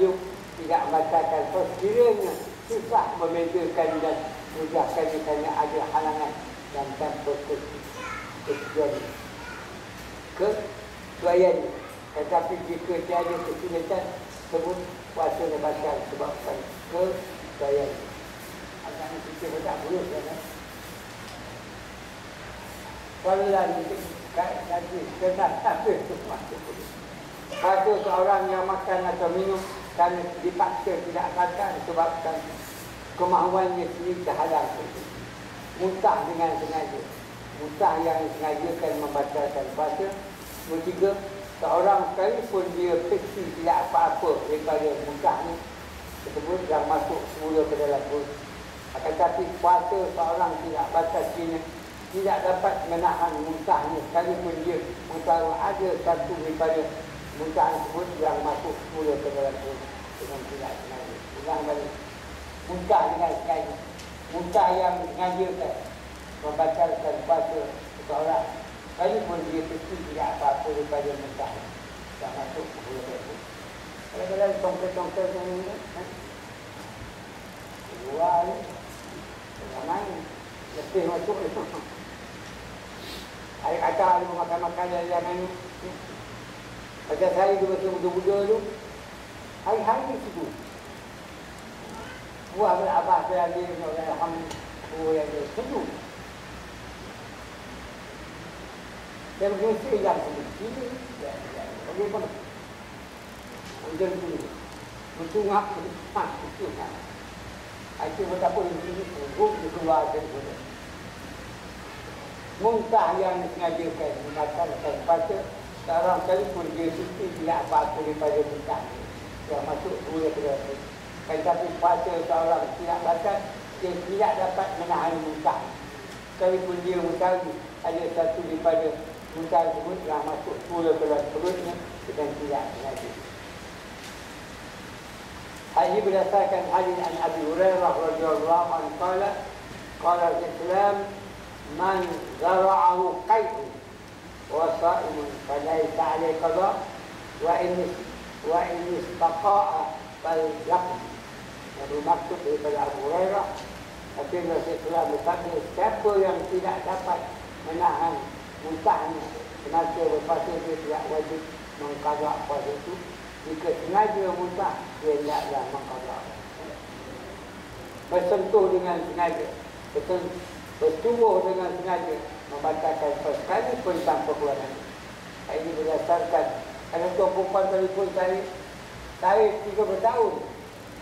hidup tidak membatalkan sekiranya susah membedakan dan mudahkan kerana ada halangan dan tanpa kesulitan kesulitan tetapi jika tiada kesulitan sebut puasa batal sebabkan kesulitan agaknya kita tak boleh kan? Kalau lagi nanti kena tapi itu puasa? Seorang yang makan atau minum dan dipaksa tidak makan sebabkan kemahuannya sendiri terhalang muntah dengan sengaja. Muntah yang sengaja membatalkan puasa. Ketiga seorang sekalipun dia pasti tidak apa-apa daripada muntah ni tersebut yang masuk semula ke dalam perut. Akan tetapi puasa seorang tidak batas sini tidak dapat menahan muntahnya sekalipun dia mengetahui ada satu daripada muntah tersebut yang masuk semula ke dalam perut dengan tidak sengaja ulang balik. Muntah dengan sekali muntah yang sengaja membatalkan puasa seseorang. Sekalipun dia kecil tidak apa-apa daripada muntah tak masuk ke bulan itu kadang-kadang tongkel-tongkel yang ini kan? keluar ni tengah main. Letih masuk itu hari kata dia makan-makan yang ini macam saya dulu masa muda-muda tu hari-hari situ Buah bila abah saya lagi Nak kata ham Oh yang dia Sejuk Saya pergi mesti yang sejuk Ini Ya Ya Bagaimana Macam tu Bertungak Bertungak Bertungak Itu betapa yang ini Buruk dia keluar dari Muntah yang disengajakan Mengatakan pada Sekarang kali pun dia Mesti tidak apa-apa daripada muntah Yang masuk Dua ke dalam tetapi puasa seorang tidak batal Dia tidak dapat menahan muntah Sekalipun dia mengetahui Ada satu daripada muntah tersebut Yang masuk ke dalam perutnya Dan tidak sengaja. Hal ini berdasarkan hadis an Abi Hurairah radhiyallahu anhu qala qala al-Islam man zara'ahu qaydu qada wa in wa in istaqa'a fal yaqdi yang bermaksud daripada Abu Hurairah tapi Rasulullah berkata siapa yang tidak dapat menahan muntahnya semasa berpuasa dia tidak wajib mengkadak puasa itu jika sengaja muntah dia tidaklah mengkadak bersentuh dengan sengaja bertubuh dengan sengaja membatalkan sekali pun tanpa keluaran ini berdasarkan kalau tuan perempuan telefon saya saya 30 tahun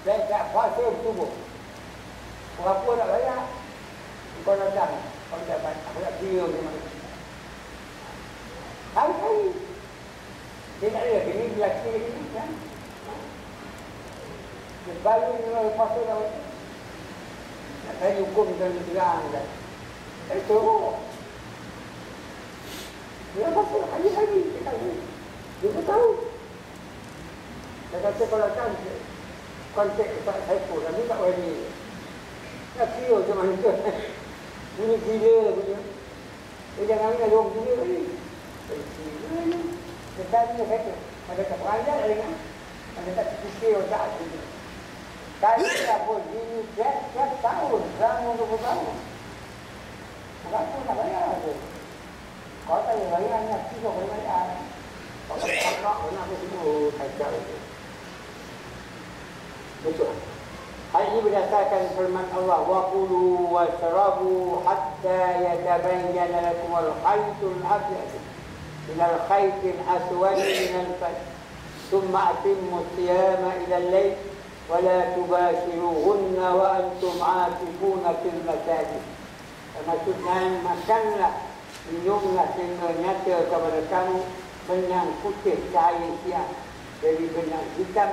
saya tak puasa bertubuh. Berapa nak bayar? Kau datang. Kau dapat. Aku nak kira ke mana. Hari-hari. Dia tak ada. Ini lelaki lagi. Kan? Dia balik dengan puasa dah. Nak saya hukum dan terang. Kan? Saya suruh. Dia puasa hari-hari. Dia tahu. Dia pun tahu. Dia kata kalau datang, konteks Ustaz Saiful kami tak wajib nak kira macam mana tu bunyi gila punya dia jangan ada orang gila lagi ni sedangnya kata ada tak beranjak lagi kan ada tak fikir otak tu Kali tak pun, ini tiap, tiap tahun, selama 20 tahun. Bukan pun nak bayar tu. Kau tak boleh bayar, nak kira boleh bayar. Kau tak boleh nak semua kacau tu. Betul. Hal ini berdasarkan firman Allah wa qulu wa shrabu hatta yatabayyana lakum al-khaytul abyad min al-khaytil aswad min al-fajr thumma atimmu siyama ila al-layl wa la tubashiruhunna wa antum 'akifuna fil masajid. Maksudnya makanlah minumlah sehingga nyata kepada kamu benang putih cahaya siang dari benang hitam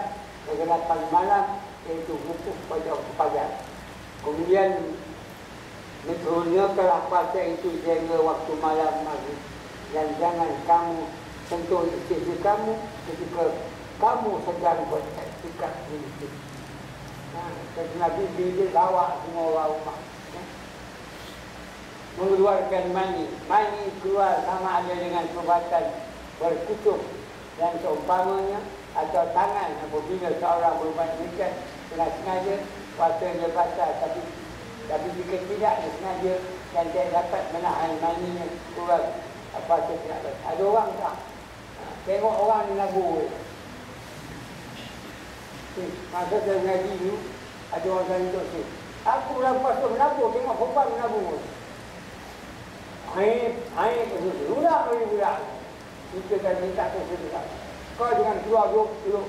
kegelapan malam iaitu wukuf pada pagi. Kemudian Menurunkan puasa itu sehingga waktu malam maghrib Dan jangan kamu sentuh istri kamu ketika kamu sedang bersikap di masjid. Ha, Nabi bila bawa semua orang rumah. Mengeluarkan mani. Mani keluar sama ada dengan perbuatan berkutub dan seumpamanya atau tangan apabila seorang berbuat demikian kena sengaja dia batal. Tapi tapi jika tidak dia sengaja dan dia dapat menahan maninya keluar puasa tidak batal. Ada orang tak? Ha, tengok orang ni nabur masa saya mengaji dulu ada orang kata tu aku dalam puasa menabur tengok perempuan menabur air air tu sudah bagi budak kita kan minta tu sudah kau jangan keluar duduk duduk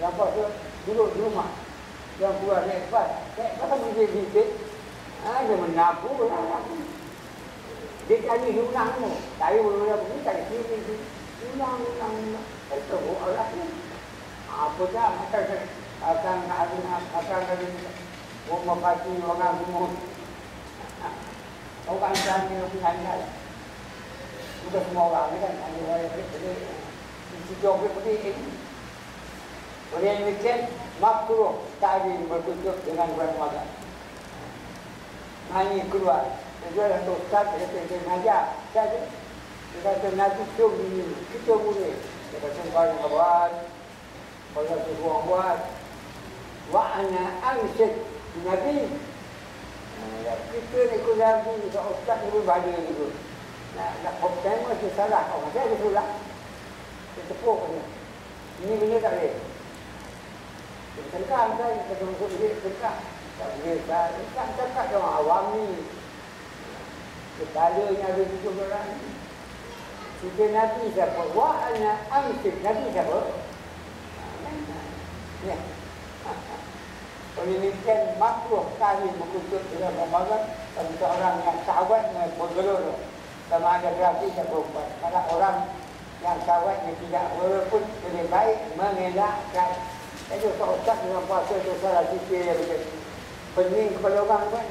dalam puasa duduk di rumah. Yang keluar naik pas naik pas kan dia dikit ah dia menabur lah. Dia kali diulang tu. Saya boleh pergi tak sini ulang ulang ulang itu Allah apa dah maka akan akan akan akan mau mempati orang semua orang yang punya pilihan Bukan semua orang ni kan ada orang yang boleh Sisi jauh seperti ini Oleh yang demikian Makruh tadi bertutup dengan bulan Ramadan Nani keluar. Dia ada Ustaz Dia kata dia mengajar. Dia kata Nabi Syum ini Kita boleh Dia kata kau yang buat. Kau yang buat buat. Wa ana amsyid Nabi Kita ni kau Nabi Ustaz ni pun bada gitu nak nak pertama tu salah orang saya betul lah dia tepuk dia ini benda tak boleh. Saya kata masuk dia tengkang tak boleh saya tengkang cakap dia orang awam ni. Kepalanya ada tujuh orang. Kita Nabi siapa? Wa ana amsik. Nabi siapa makruh kali berkutuk dalam Ramadan bagi seorang yang sahabatnya bergelur sama ada lelaki dan perempuan. Kalau orang yang kawan yang tidak walaupun lebih baik mengelakkan. Itu tak usah dengan puasa itu salah fikir yang macam Pening kepada orang kan.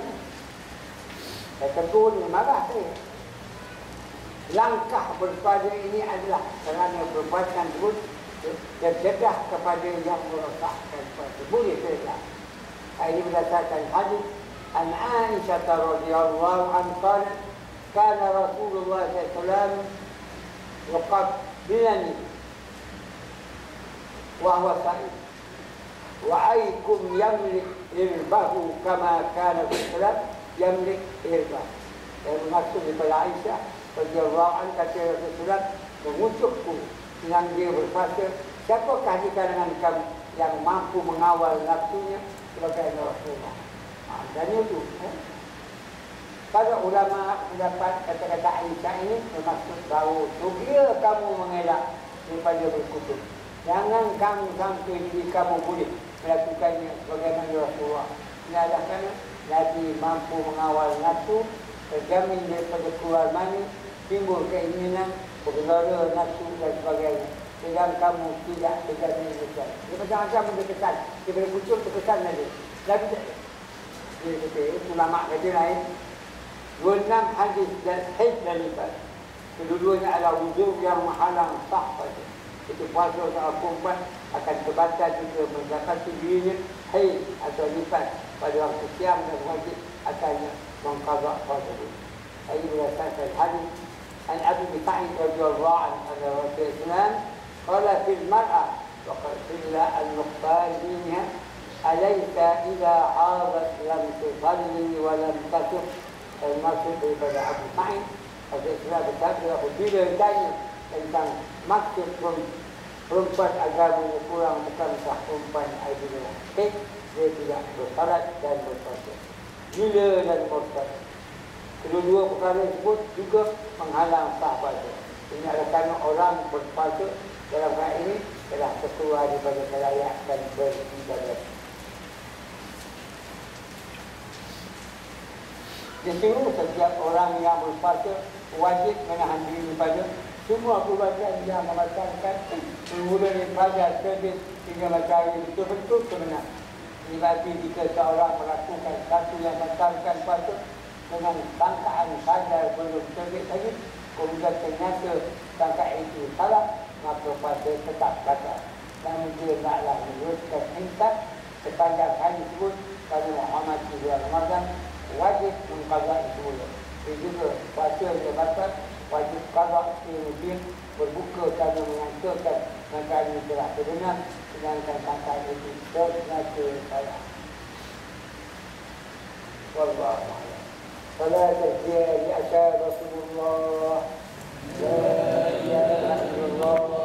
Saya tegur ni, marah saya. Langkah berpada ini adalah kerana perbuatan tersebut terjedah kepada yang merosakkan puasa. Boleh saya أي ذاك الحديث. عن عائشة رضي الله عنها قالت كان رسول الله صلى الله عليه وسلم يقبلني وهو سعيد. وأيكم يملك إربه كما كان في السلام يملك إربه. يعني المقصود بالعيشة رضي الله عنها kata Rasulullah mengucapku dengan dia berkata كهدي كان من كم؟ Yang mampu mengawal nafsunya sebagai Rasulullah. Ha, dan itu eh? Para ulama mendapat kata-kata Aisyah ini bermaksud bahawa Sugil kamu mengelak daripada berkutub Jangan kamu sampai diri kamu boleh melakukannya sebagaimana Rasulullah. Ini adalah kerana Nabi mampu mengawal nafsu Terjamin daripada keluar mani Timbul keinginan Bergelora nafsu dan sebagainya Sedang kamu tidak terjamin demikian Dia macam-macam berkesan Dia boleh kucuk terkesan lagi Nabi tak Dia kata, ulama kata lain Enam hadis dan haid dan lipat. Kedua-duanya adalah wujud yang menghalang sah pada. Itu puasa seorang perempuan akan terbatas jika mendapati dirinya haid atau lipat pada waktu siam dan wajib akan mengkabak puasa itu. Ini berdasarkan hadis An Abu waktu Islam qala fil qad qila al-muqtal dinha alaysa idza hadat lam tusalli wa lam tasum termasuk daripada Abu Sa'id Abu Isra berkata aku bila tanya tentang maksud perempuan agama yang kurang bukan sah perempuan ideal okay? dia tidak bersalat dan berpuasa gila dan berpuasa kedua-dua perkara tersebut juga menghalang sah puasa ini adalah kerana orang berpuasa dalam hal ini telah terkeluar daripada kelayak dan beribadat Disuruh setiap orang yang berpuasa wajib menahan diri daripada semua perbuatan yang membatalkan bermula daripada terbit hingga matahari betul-betul. Ini berarti jika seorang melakukan satu yang membatalkan puasa dengan sangkaan sadar belum terbit lagi, kemudian ternyata sangkaan itu salah, maka puasa tetap batal. Dan dia naklah meneruskan insaf sepanjang hari tersebut pada Muhammad SAW Ramadan wajib mengkaza itu. Jadi juga puasa dia batal, wajib kaza itu berbuka kerana menganturkan langkah ini telah terbenar sedangkan langkah itu ternyata salah. Wallahu a'lam. فلا تزكي لأشار رسول الله Yeah, yeah, yeah.